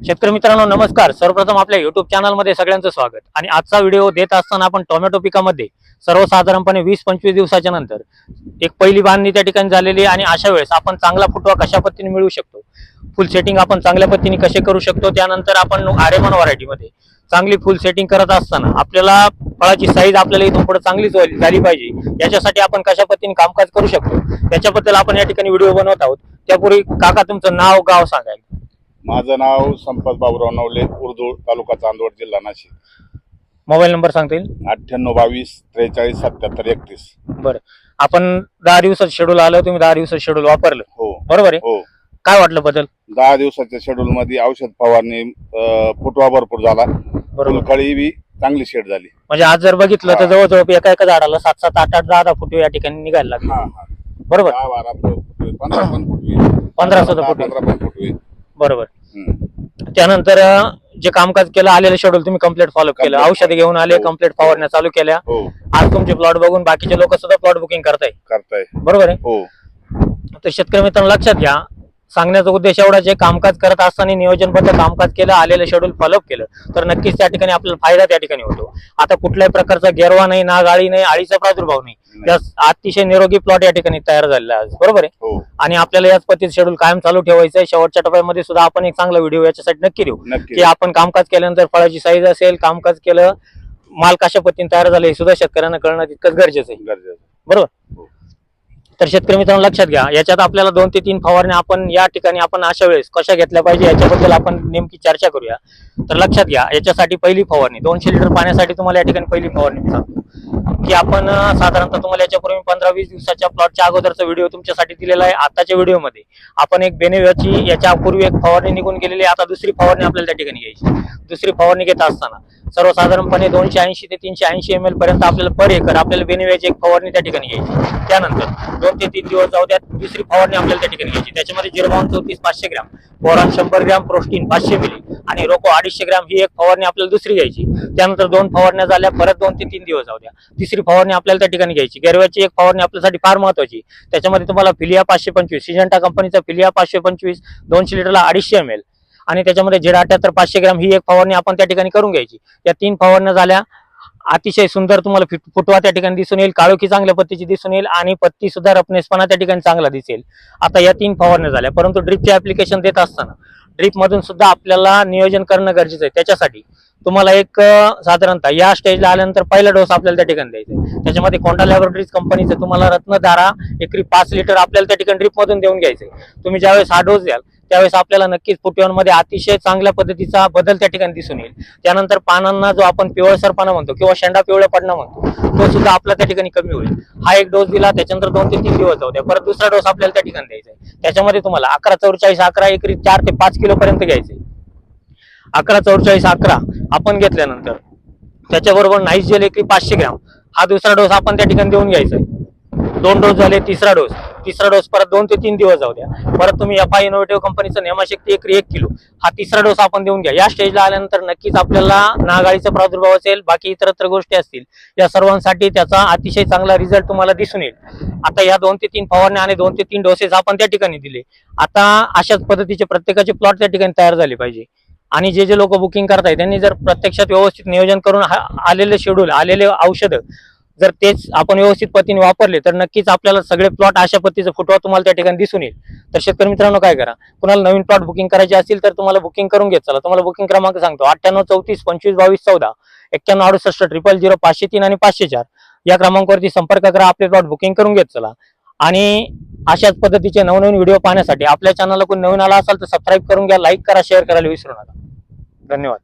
शेतकरी मित्रांनो नमस्कार. सर्वप्रथम आपल्या युट्यूब चॅनलमध्ये सगळ्यांचं स्वागत. आणि आजचा व्हिडिओ देत असताना आपण टोमॅटो पिकामध्ये सर्वसाधारणपणे वीस पंचवीस दिवसाच्या नंतर एक पहिली बांधणी त्या ठिकाणी झालेली आहे आणि अशा वेळेस आपण चांगला फुटवा कशा पद्धतीने मिळू शकतो? फुल सेटिंग आपण चांगल्या पद्धतीने कसे करू शकतो? त्यानंतर आपण आरेमन व्हरायटीमध्ये चांगली फुल सेटिंग करत असताना आपल्याला फळाची साईज आपल्याला इथून पुढे चांगलीच झाली पाहिजे. याच्यासाठी आपण कशा पद्धतीने कामकाज करू शकतो? त्याच्याबद्दल आपण या ठिकाणी व्हिडिओ बनवत आहोत. त्यापूर्वी काका तुमचं नाव गाव सांगायला माझं नाव संपत बाबुराव नवले उर्दूळ तालुका चांदवड जिल्हा नाशिक. मोबाईल नंबर सांगता येईल? अठ्ठ्याण्णव बावीस त्रेचाळीस सत्याहत्तर एकतीस. बरं. आपण दहा दिवसाचं शेड्यूल आलं तुम्ही दहा दिवसाचं शेड्यूल वापरलं. हो. बरोबर आहे? हो. काय वाटलं बदल? दहा दिवसाच्या शेड्यूल मध्ये औषध फवारणी अं, फुटवा भरपूर झाला. बरोबर. फुलकळी बी चांगली शेड झाली. म्हणजे आज जर बघितलं तर हा. जवळजवळ एका एका झाडाला सात सात आठ आठ दहा दहा फुटवे या ठिकाणी निघायला लागले. हा, हा. बरोबर. दहा बारा फुटवे पंधरा पण फुटवे. पंधरा सुद्धा फुटवे. पंधरा पण फुटवे. बरोबर. त्यानंतर जे कामकाज केलं आलेलं शेड्यूल तुम्ही कंप्लीट फॉलो केलं. Complete औषधे घेऊन आले हो. कंप्लीट फवारण्या चालू केल्या. हो. आज तुमचे प्लॉट बघून बाकीचे लोक सुद्धा प्लॉट बुकिंग करताय करताय. बरोबर आहे? हो. तर शेतकरी मित्रांनो लक्षात घ्या. सांगण्याचा उद्देश एवढाच आहे कामकाज करत असताना नियोजनबद्ध कामकाज केलं आलेलं शेड्यूल फॉलोअप केलं. तर नक्कीच त्या ठिकाणी आपल्याला फायदा त्या ठिकाणी होतो. आता कुठल्याही प्रकारचा गेरवा नाही ना गाळी नाही आळीचा प्रादुर्भाव नाही. अतिशय निरोगी प्लॉट या ठिकाणी तयार झालेला आहे बरोबर आहे? हो. आणि आपल्याला याच पद्धतीत शेड्यूल कायम चालू ठेवायचं आहे शेवटच्या टप्प्यामध्ये सुद्धा आपण एक चांगला व्हिडिओ याच्यासाठी नक्की देऊ. की आपण कामकाज केल्यानंतर फळाची साईज असेल कामकाज केलं माल कशा पद्धतीने तयार झाले हे सुद्धा शेतकऱ्यांना कळणं तितकंच गरजेचं आहे. बरोबर? हो. तर शेतकरी मित्रांनो लक्षात घ्या याच्यात आपल्याला दोन ते तीन फवारण्या आपण या ठिकाणी आपण अशा वेळेस कशा घेतल्या पाहिजे याच्याबद्दल आपण नेमकी चर्चा करूया. तर लक्षात घ्या याच्यासाठी पहिली फवारणी दोनशे लिटर पाण्यासाठी तुम्हाला या ठिकाणी पहिली फवारणी सांगतो. की आपण साधारणतः तुम्हाला याच्यापूर्वी पंधरा वीस दिवसाच्या प्लॉटच्या अगोदरचा व्हिडिओ तुमच्यासाठी दिलेला आहे. आताच्या व्हिडिओमध्ये आपण एक बेनेव्याची याच्या पूर्वी एक फवारणी निघून गेलेली आहे. आता दुसरी फवारणी आपल्याला त्या ठिकाणी घ्यायची दुसरी फवारणी घेत असताना सर्वसाधारणपणे दोनशे ऐंशी ते तीनशे ऐंशी एम एल पर्यंत आपल्याला पर एकर आपल्याला बेनेव्याची एक फवारणी त्या ठिकाणी घ्यायची त्यानंतर दोन ते तीन दिवस जाऊ द्या दुसरी फवारणी आपल्याला त्या ठिकाणी घ्यायची. त्याच्यामध्ये जिरबावन चौतीस पाचशे ग्रॅम बोरॉन शंभर ग्रॅम प्रोस्टीन पाचशे मिली आणि रोको अडीचशे ग्रॅम ही एक फवारणी आपल्याला दुसरी घ्यायची. त्यानंतर दोन फवारण्या झाल्या परत दोन ते तीन दिवस जाऊ द्या. तिसरी फवारणी आपल्याला त्या ठिकाणी घ्यायची. गेरव्याची एक फवारणी आपल्यासाठी फार महत्वाची. त्याच्यामध्ये तुम्हाला फिलिया पाचशे पंचवीस सिजंटा कंपनीचा फिलिया पाचशे पंचवीस दोनशे लिटरला अडीचशे एम एल आणि त्याच्यामध्ये झेड अठ्याहत्तर पाचशे ग्रॅम ही एक फवारणी आपण त्या ठिकाणी करून घ्यायची. या तीन फवारण्या झाल्या. अतिशय सुंदर तुम्हाला फुटवा त्या ठिकाणी दिसून येईल काळोखी चांगल्या पत्तीची दिसून येईल आणि पत्ती सुद्धा रपनेसपणा त्या ठिकाणी चांगला दिसेल. आता या तीन फवारण्या झाल्या परंतु ड्रिपचे ऍप्लिकेशन देत असताना ड्रिप मधून सुद्धा आपल्याला नियोजन करणं गरजेचं आहे. त्याच्यासाठी तुम्हाला एक साधारणतः या स्टेजला आल्यानंतर पहिला डोस आपल्याला त्या ठिकाणी द्यायचा आहे. त्याच्यामध्ये कोंडा लॅबोरेटरीज कंपनीचं तुम्हाला रत्नधारा एकरी पाच लिटर आपल्याला त्या ठिकाणी ड्रिप मधून देऊन आहे. तुम्ही ज्यावेळेस हा डोस द्याल त्यावेळेस आपल्याला नक्कीच फुटव्यांमध्ये अतिशय चांगल्या पद्धतीचा बदल त्या ठिकाणी दिसून येईल. त्यानंतर पानांना जो आपण पिवळसरपणा म्हणतो किंवा शेंडा पिवळ्या पडणं म्हणतो तो सुद्धा आपला त्या ठिकाणी कमी होईल. हा एक डोस दिला त्याच्यानंतर दोन ते तीन दिवस जाऊ द्या. परत दुसरा डोस आपल्याला त्या ठिकाणी द्यायचा आहे. त्याच्यामध्ये तुम्हाला अकरा चौवेचाळीस अकरा एकरी चार ते पाच किलो पर्यंत घ्यायचे. अकरा चौवेचाळीस अकरा आपण घेतल्यानंतर त्याच्याबरोबर नाईस जेल एकरी पाचशे ग्रॅम. हा दुसरा डोस आपण त्या ठिकाणी देऊन घ्यायचा आहे. दोन डोस झाले तिसरा डोस तिसरा डोस परत दोन ते तीन दिवस जाऊ द्या. परत तुम्ही एफ आय इनोव्हेटिव्ह कंपनीचं नेमाशक्ती एकरी एक किलो. हा तिसरा डोस आपण देऊन घ्या. या स्टेजला आल्यानंतर नक्कीच आपल्याला नागाळीचा प्रादुर्भाव असेल बाकी इतरत्र गोष्टी असतील या सर्वांसाठी त्याचा अतिशय चांगला रिझल्ट तुम्हाला दिसून येईल. आता या दोन ते तीन फवारण्या आणि दोन ते तीन डोसेस आपण त्या ठिकाणी दिले. आता अशाच पद्धतीचे प्रत्येकाचे प्लॉट त्या ठिकाणी तयार झाले पाहिजे. आणि जे जे लोक बुकिंग करतायत त्यांनी जर प्रत्यक्षात व्यवस्थित नियोजन करून आलेले शेड्यूल आलेले औषधं जर तेच आपण व्यवस्थित पद्धतीने वापरले तर नक्कीच आपल्याला सगळे प्लॉट अशा पद्धतीचा फुटवा तुम्हाला त्या ठिकाणी दिसून येईल. तर शेतकरी मित्रांनो काय करा? कुणाला नवीन प्लॉट बुकिंग करायचे असतील तर तुम्हाला बुकिंग करून घेत चला. तुम्हाला बुकिंग क्रमांक सांगतो. अठ्ठ्याण्णव चौतीस पंचवीस बावीस चौदा एक्क्याण्णव अडुसष्ट ट्रिपल झिरो पाचशे तीन आणि पाचशे चार. या क्रमांकावरती संपर्क करा आपले प्लॉट बुकिंग करून घेत चला. आणि अशाच पद्धतीचे नवनवीन व्हिडिओ पाहण्यासाठी आपल्या चॅनलला कोणी नवीन आला असाल तर सबस्क्राईब करून घ्या लाईक करा शेअर करायला विसरू नका. धन्यवाद.